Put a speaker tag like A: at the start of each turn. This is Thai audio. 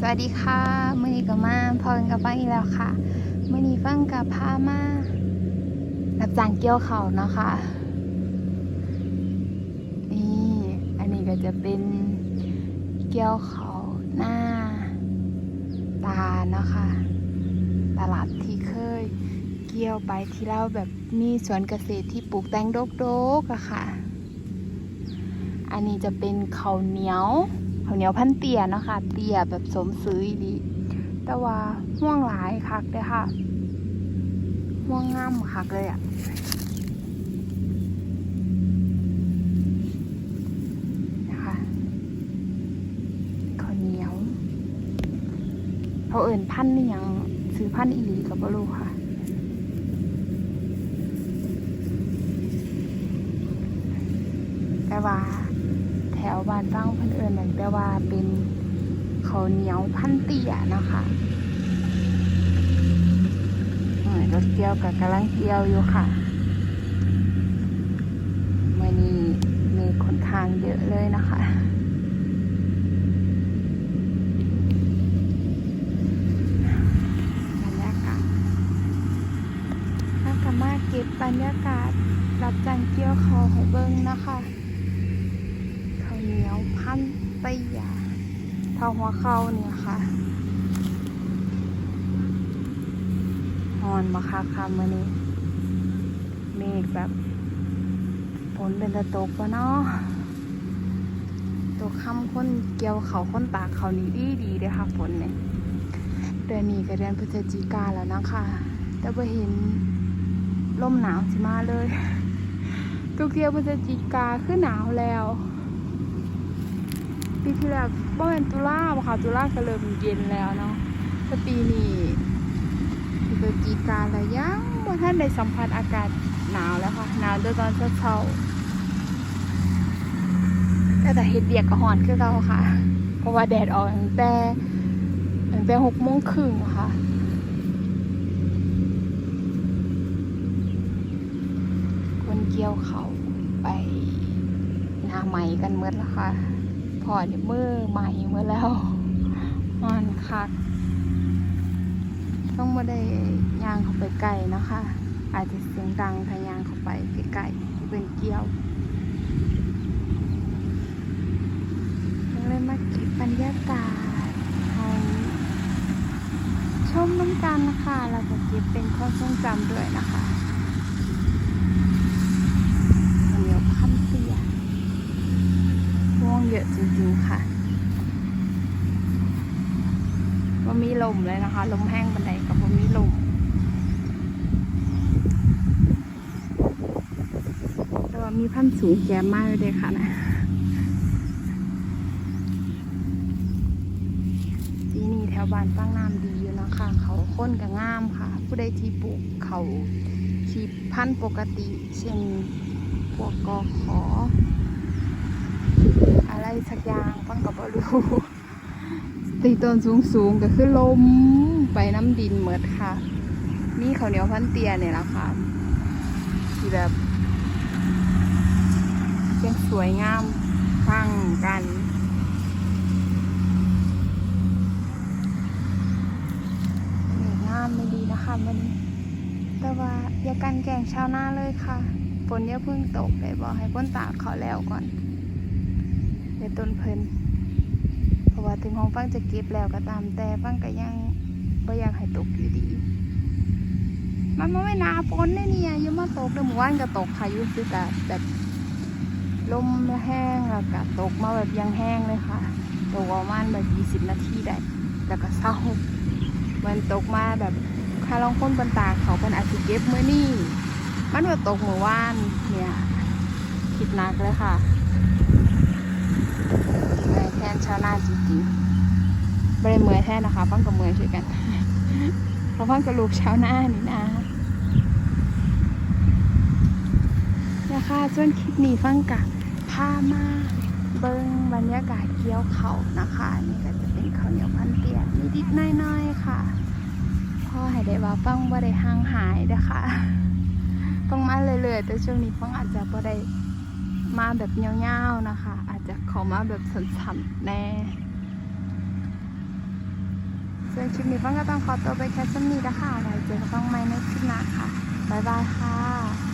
A: สวัสดีค่ะมื่อนี้ก็มาพอกันกับฟังอีกแล้วค่ะมื่อนี้ฟังกับพามารับจ้างเกี่ยวเขานะคะนี่อันนี้ก็จะเป็นเกี่ยวเขาหน้าตาเนาะคะตลาดที่เคยเกี่ยวไปที่เราแบบมีสวนเกษตรที่ปลูกแตงโดกๆอะค่ะ อันนี้จะเป็นเขาเหนียว ข้าวเหนียวพันเตียเนาะค่ะ เตียแบบสมซื้ออีดีแต่ว่าห่วงหลายคักเลยค่ะห่วงง่ำคักเลยอะ่ะนะคะข้าวเหนียวเขาเอิ่นพันนี่ยังซื้อพันอีหลีกับบลูค่ะแต่ว่า วบ้านฟังเพิ่นเอิญนั่นแปลว่าเป็นเขาเหนียวพันเตียนะคะรถเกี่ยวกับกำลังเกี่ยวอยู่ค่ะมื่อนี้มีคนทางเยอะเลยนะคะบรรยากาศถ้ากามาเก็บบรรยากาศรับจังเกี่ยวเขาให้เบิ้งนะคะ เหนียวพันเตียเท่าหัวเข้าเนี่ยค่ะฮอนมาค่ะค่ะมื่อนี้เมฆแบบฝนเป็นตะตกปะเนาะตัวค่ำคนเกี่ยวเขาคนตากเขานี้ดีดีเลยค่ะฝนเนี่ยเดือนนี้ก็เดือนพฤศจิกาแล้วนะคะ แต่พอเห็นลมหนาวสิมาเลยตุกเกียวพฤศจิกาคือหนาวแล้ว ปีที่แล้วบ่เป็นตุลาบ่ค่ะตุลาก็เริ่มเย็นแล้วเนาะแต่ปีนี้พฤศจิกาแล้วยังบ่ทันได้สัมผัสอากาศหนาวแล้วค่ะหนาวแต่ตอนเช้าแต่แต่เฮ็ดเบียกก็ร้อนคือเก่าค่ะ เพราะว่าแดดออกตั้งแต่ตั้งแต่หกโมงครึ่งค่ะคนเกี่ยวเขาไปนาใหม่กันเมื่อแล้วค่ะ พอเนี่ยมือใหม่เมื่อแล้วนอนคัก ต้องมาได้ย่างเข้าไปไกลนะคะ อาจจะเสียงดังถ้ายางเข้าไปไกลๆเป็นเกี้ยวก็เลยมาเก็บบรรยากาศให้ชมน้ำกันนะคะแล้วก็เก็บเป็นความทรงจำด้วยนะคะเหนียวพันเตีย ม่วงเย อะจริงๆค่ะว่ามีลมเลยนะคะ ลมแห้งบันไดกับว่ามีลมแต่ว่ามีพันธุ์สูงแก่มากเลยค่ะนะปีนี้แถวบ้านตั้งน้ำดีอยู่นะคะ เขาค้นกับงามค่ะ ผู้ใดที่ปลูกเขาที่พันธุ์ปกติ เช่นพวกกอขอ อะไรสักอย่างฟังกับบรู้ตีต้นสูงสูงๆก็คือลมไปน้ำดินเหมือดค่ะ นี่เขาวเหนียวพันเตียเนี่ยแหละค่ะที่แบบยังสวยงามฟังกันนี่งามไม่ดีนะคะมันแต่ว่าอย่ากันแกงชาวนาเลยค่ะฝนอย่าเพิ่งตกเลยบอกให้พ้นตากเขาแล้วก่อน ในต้นเพิ่นเพราะว่าถึงของฟังจะเก็บแล้วก็ตามแต่ฟังก็ยังบ่อยากให้ตกอยู่ดี มันไม่นาฝนเนี่ยเนี่ยยังมาตกเดี๋ยวหมู่บ้านก็ตกค่ะยุคือแต่แบบลมแห้งแล้วก็ตกมาแบบยังแห้งเลยค่ะตกประมาณแบบยี่สิบนาทีได้ แล้วก็เศร้ามันตกมาแบบคาลองคนบนตากเขาเป็นอาจจะเก็บมื้อนี่ มันว่าตกเมื่อวานเนี่ย คิดหนักเลยค่ะ เมื่อยแทนชาวนาจริงๆไม่ได้เมื่อยแทนนะคะฟังกับเมื่อยช่วยกันเพราะฟังกับลูกชาวนานี่นะเนี่ยค่ะส่วนคลิปนี้ฟังกับพามาเบิ้งบรรยากาศเกี่ยวเขานะคะนี่ก็จะเป็นข้าวเหนียวพันเตียนิดๆน้อยๆค่ะพ่อให้ได้ว่าฟังว่าได้ห่างหายเด้ค่ะฟังมาเรื่อยๆแต่ช่วงนี้ฟังอาจจะบ่ได้มาแบบเงาวๆนะคะ เขามาแบบสันๆแน่ส่วนคลิปนี้ฟังก็ต้องขอตัวไปแคสซัมนี่นะคะไว้เจอกันฟังใหม่ในคลิปหน้าค่ะ บ๊ายบายค่ะ